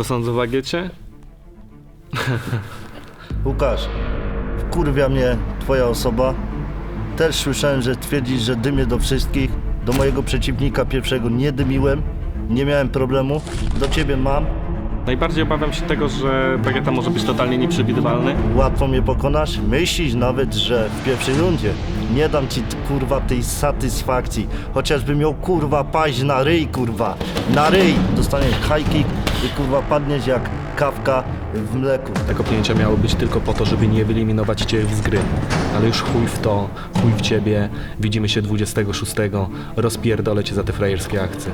Co sądzę o Agiecie? Łukasz, wkurwia mnie twoja osoba. Też słyszałem, że twierdzisz, że dymię do wszystkich. Do mojego przeciwnika pierwszego nie dymiłem. Nie miałem problemu. Do ciebie mam. Najbardziej obawiam się tego, że Vegeta może być totalnie nieprzewidywalny. Łatwo mnie pokonasz? Myślisz nawet, że w pierwszej rundzie nie dam ci kurwa tej satysfakcji. Chociażby miał kurwa paść na ryj, kurwa. Na ryj! Dostaniesz high kick i kurwa padniesz jak kawka w mleku. Te kopnięcia miały być tylko po to, żeby nie wyeliminować cię z gry. Ale już chuj w to, chuj w ciebie. Widzimy się 26. Rozpierdolę cię za te frajerskie akcje.